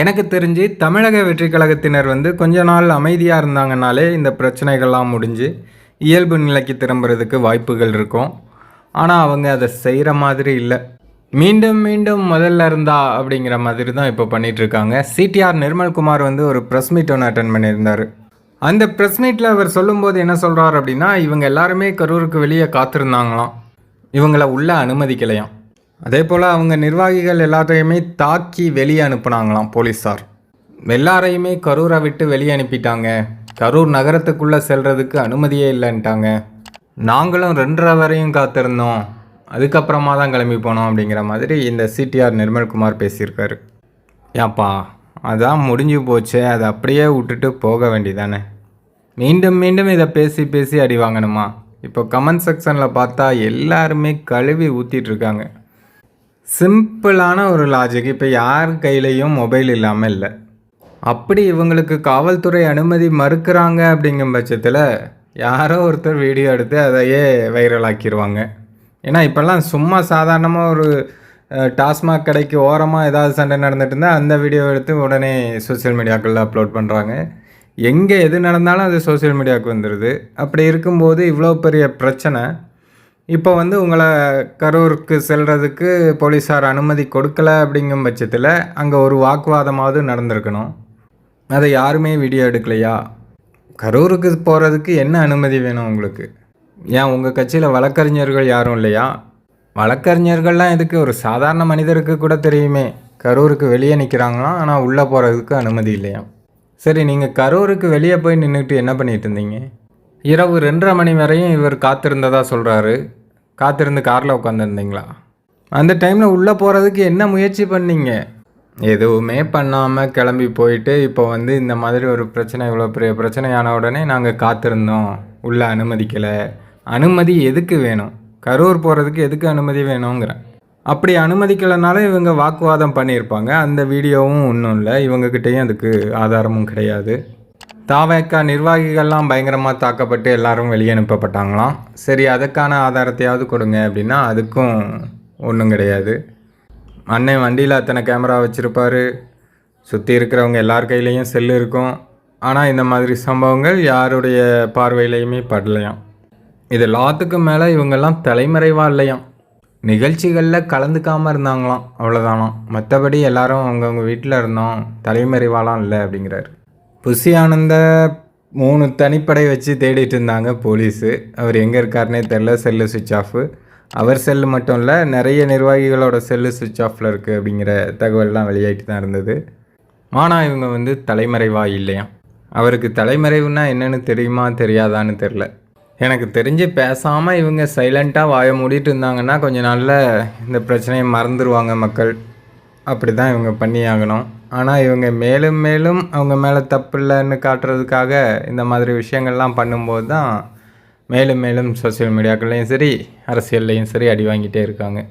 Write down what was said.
எனக்கு தெரிஞ்சு தமிழக வெற்றி கழகத்தினர் வந்து கொஞ்ச நாள் அமைதியாக இருந்தாங்கனாலே இந்த பிரச்சனைகள்லாம் முடிஞ்சு இயல்பு நிலைக்கு திரும்புறதுக்கு வாய்ப்புகள் இருக்கும். ஆனால் அவங்க அதை செய்கிற மாதிரி இல்லை. மீண்டும் மீண்டும் முதல்ல இருந்தா அப்படிங்கிற மாதிரி தான் இப்போ பண்ணிகிட்ருக்காங்க சிடிஆர் நிர்மல்குமார் வந்து ஒரு ப்ரெஸ் மீட் ஒன்று அட்டன் பண்ணியிருந்தார். அந்த ப்ரெஸ் மீட்டில் அவர் சொல்லும்போது என்ன சொல்கிறார் அப்படின்னா இவங்க எல்லாருமே கரூருக்கு வெளியே காத்திருந்தாங்களாம். இவங்களை உள்ளே அனுமதிக்கலையாம். அதே போல் அவங்க நிர்வாகிகள் எல்லாத்தையுமே தாக்கி வெளியே அனுப்புனாங்களாம் போலீஸார். எல்லாரையுமே கரூரை விட்டு வெளியே அனுப்பிட்டாங்க. கரூர் நகரத்துக்குள்ளே செல்கிறதுக்கு அனுமதியே இல்லைன்ட்டாங்க. நாங்களும் ரெண்டரை வரையும் காத்திருந்தோம். அதுக்கப்புறமா தான் கிளம்பி போனோம் அப்படிங்கிற மாதிரி இந்த சிடிஆர் நிர்மல்குமார் பேசியிருக்காரு. ஏப்பா அதான் முடிஞ்சு போச்சு அதை அப்படியே விட்டுட்டு போக வேண்டியதானே? மீண்டும் மீண்டும் இதை பேசி பேசி அடி வாங்கணுமா? இப்போ கமெண்ட் செக்ஷனில் பார்த்தா எல்லாருமே கழுவி ஊற்றிட்டுருக்காங்க சிம்பிளான ஒரு லாஜிக் இப்போ யார் கையிலையும் மொபைல் இல்லாமல் இல்லை. அப்படி இவங்களுக்கு காவல்துறை அனுமதி மறுக்கிறாங்க அப்படிங்கும் பட்சத்தில் யாரோ ஒருத்தர் வீடியோ எடுத்து அதையே வைரலாக்கிடுவாங்க ஏன்னா இப்போல்லாம் சும்மா சாதாரணமாக ஒரு டாஸ்மாக் கடைக்கு ஓரமாக ஏதாவது சண்டை நடந்துட்டு இருந்தால் அந்த வீடியோ எடுத்து உடனே சோஷியல் மீடியாக்களில் அப்லோட் பண்ணுறாங்க எங்கே எது நடந்தாலும் அது சோஷியல் மீடியாவுக்கு வந்துடுது அப்படி இருக்கும்போது இவ்வளோ பெரிய பிரச்சனை. இப்போ வந்து உங்களை கரூருக்கு செல்கிறதுக்கு போலீஸார் அனுமதி கொடுக்கல அப்படிங்கும் பட்சத்தில் அங்கே ஒரு வாக்குவாதமாவது நடந்திருக்கணும். அதை யாருமே வீடியோ எடுக்கலையா? கரூருக்கு போகிறதுக்கு என்ன அனுமதி வேணும் உங்களுக்கு? ஏன் உங்கள் கட்சியில் வழக்கறிஞர்கள் யாரும் இல்லையா? வழக்கறிஞர்கள்லாம் எதுக்கு? ஒரு சாதாரண மனிதருக்கு கூட தெரியுமே. கரூருக்கு வெளியே நிற்கிறாங்களாம் ஆனால் உள்ளே போகிறதுக்கு அனுமதி இல்லையா? சரி நீங்கள் கரூருக்கு வெளியே போய் நின்றுட்டு என்ன பண்ணிகிட்டு இருந்தீங்க? இரவு ரெண்டரை மணி வரையும் இவர் காத்திருந்ததா சொல்கிறாரு காத்திருந்து காரில் உட்காந்துருந்தீங்களா அந்த டைமில் உள்ளே போகிறதுக்கு என்ன முயற்சி பண்ணீங்க? எதுவுமே பண்ணாமல் கிளம்பி போயிட்டு இப்போ வந்து இந்த மாதிரி ஒரு பிரச்சனை இவ்வளோ பெரிய பிரச்சனையான உடனே நாங்கள் காத்திருந்தோம். உள்ளே அனுமதிக்கலை. அனுமதி எதுக்கு வேணும்? கரூர் போகிறதுக்கு எதுக்கு அனுமதி வேணுங்கிறேன் அப்படி அனுமதிக்கலைனாலும் இவங்க வாக்குவாதம் பண்ணியிருப்பாங்க. அந்த வீடியோவும் ஒன்றும் இல்லை. இவங்கக்கிட்டேயும் அதுக்கு ஆதாரமும் கிடையாது. தாவேக்கா நிர்வாகிகள்லாம் பயங்கரமாக தாக்கப்பட்டு எல்லாரும் வெளியே அனுப்பப்பட்டாங்களாம். சரி அதுக்கான ஆதாரத்தையாவது கொடுங்க அப்படின்னா அதுக்கும் ஒன்றும் கிடையாது. அண்ணன் வண்டியில் அத்தனை கேமரா வச்சுருப்பார். சுற்றி இருக்கிறவங்க எல்லார் கையிலையும் செல்லு இருக்கும். ஆனால் இந்த மாதிரி சம்பவங்கள் யாருடைய பார்வையிலையுமே படலையாம். இது எல்லாத்துக்கும் மேலே இவங்கெல்லாம் தலைமறைவாக இல்லையாம். நிகழ்ச்சிகளில் கலந்துக்காமல் இருந்தாங்களாம். அவ்வளோதானாம் மற்றபடி எல்லாரும் அவங்கவுங்க வீட்டில் இருந்தோம். தலைமறைவாலாம் இல்லை அப்படிங்கிறாரு. புசி ஆனந்த மூணு தனிப்படை வச்சு தேடிட்டு இருந்தாங்க போலீஸு. அவர் எங்கே இருக்காருனே தெரில செல்லு சுவிட்ச் ஆஃபு. அவர் செல்லு மட்டும் இல்லை நிறைய நிர்வாகிகளோட செல்லு சுவிட்ச் ஆஃபில் இருக்குது அப்படிங்கிற தகவல்லாம் வெளியாகிட்டு தான் இருந்தது. ஆனால் இவங்க வந்து தலைமறைவாக இல்லையாம் அவருக்கு தலைமறைவுனா என்னென்னு தெரியுமா தெரியாதான்னு தெரில எனக்கு தெரிஞ்சு பேசாமல் இவங்க சைலண்ட்டாக வாயை மூடிட்டு இருந்தாங்கன்னா கொஞ்சம் நாளில் இந்த பிரச்சனையை மறந்துடுவாங்க மக்கள். அப்படி தான் இவங்க பண்ணி ஆகணும் ஆனால் இவங்க மேலும் மேலும் அவங்க மேலே தப்பு இல்லைன்னு காட்டுறதுக்காக இந்த மாதிரி விஷயங்கள்லாம் பண்ணும்போது தான் மேலும் மேலும் சோஷியல் மீடியாக்கள்லையும் சரி அரசியல்லையும் சரி அடி வாங்கிட்டே இருக்காங்க.